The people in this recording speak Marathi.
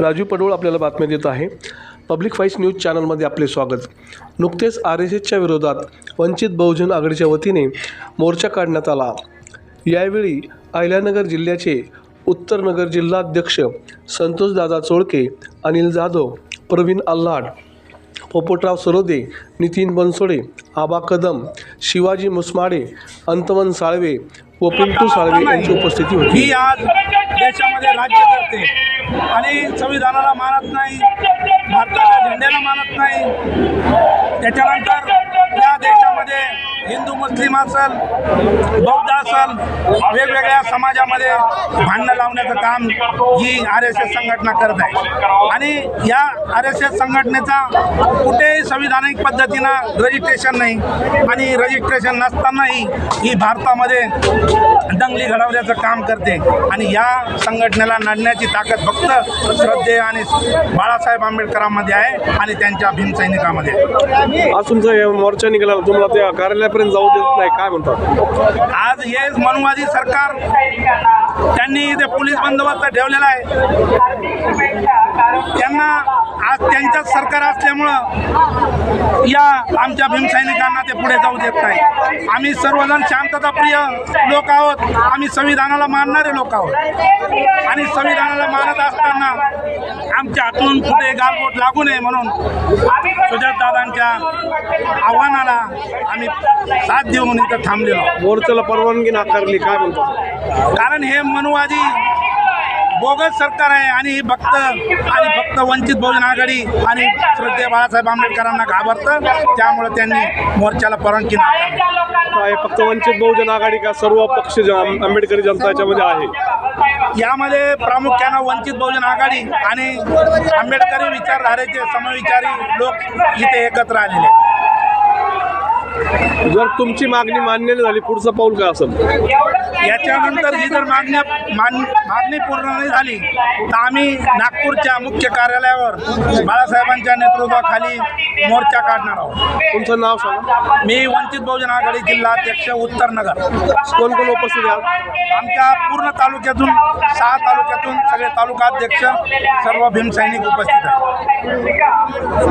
राजू पडोळ आपल्याला बातम्या देत आहे. पब्लिक व्हाईस न्यूज चॅनलमध्ये आपले स्वागत. नुकतेच आर एस एसच्या विरोधात वंचित बहुजन आघाडीच्या वतीने मोर्चा काढण्यात आला. यावेळी अहिल्यानगर जिल्ह्याचे उत्तरनगर जिल्हाध्यक्ष संतोषदादा चोळके अनिल जाधव प्रवीण आल्हाड पोपटराव सरोदे नितीन बनसोडे आबा कदम शिवाजी मुसमाडे अंतवन साळवे व पिंटू साळवे यांची उपस्थिती होती. आज देशामध्ये राज्य करते. आणि संविधानाला मानत नाही भारताच्या झेंड्याला मानत नाही. त्याच्यानंतर मुस्लिम असल बौद्ध असल वेगवेगळ्या समाजामध्ये भांडणं लावण्याचं काम ही आर एस एस संघटना करत आहे आणि या आर एस एस संघटनेचा कुठेही संविधानिक पद्धतीनं रजिस्ट्रेशन नाही आणि रजिस्ट्रेशन नसतानाही ही भारतामध्ये दंगली घडवण्याचं काम करते आणि या संघटनेला लढण्याची ताकद फक्त श्रद्धे आणि बाळासाहेब आंबेडकरांमध्ये आहे आणि त्यांच्या भीमसैनिकामध्ये आहे. आज तुमचा मोर्चा निघाला तुम्हाला त्या कार्यालयापर्यंत जाऊ देत नाही काय म्हणतात? आज हे मनुवादी सरकार त्यांनी इथे पोलीस बंदोबस्त ठेवलेला आहे. त्यांना आज त्यांचंच सरकार असल्यामुळं या आमच्या भीमसैनिकांना ते पुढे जाऊ देत नाही. आम्ही सर्वजण शांतताप्रिय लोक आहोत. आम्ही संविधानाला मानणारे लोक आहोत. आणि संविधानाला मानत असताना हातून कुठे गालबोट लागू नये म्हणून सुजातदादांच्या आव्हानाला आम्ही साथ देऊन इथं थांबलेलो. मोर्चाला परवानगी नाकारली काय म्हणतात कारण हे मनुवादी बोगस सरकार आहे आणि ही फक्त आणि फक्त वंचित बहुजन आघाडी आणि श्रद्धे बाळासाहेब आंबेडकरांना घाबरतं. त्यामुळे त्यांनी मोर्चाला परवानगी नाकारली. फक्त वंचित बहुजन आघाडी का सर्व पक्ष आंबेडकरी जनता याच्यामध्ये आहे? यामध्ये प्रामुख्यानं वंचित बहुजन आघाडी आणि आंबेडकरी विचारधारेचे समविचारी लोक इथे एकत्र आलेले आहेत. जर तुमची मागणी मान्य नाही झाली पुढचं पाऊल काय असेल? याच्यानंतर ही जर मागण्या मान मागणी पूर्ण नाही झाली तर आम्ही नागपूरच्या मुख्य कार्यालयावर बाळासाहेबांच्या नेतृत्वाखाली मोर्चा काढणार आहोत. तुमचं नाव सांगा. मी वंचित बहुजन आघाडी जिल्हा अध्यक्ष उत्तर नगर. कोण कोण उपस्थित आहे? आमच्या पूर्ण तालुक्यातून सहा तालुक्यातून सगळे तालुका अध्यक्ष सर्व भीमसैनिक उपस्थित आहेत.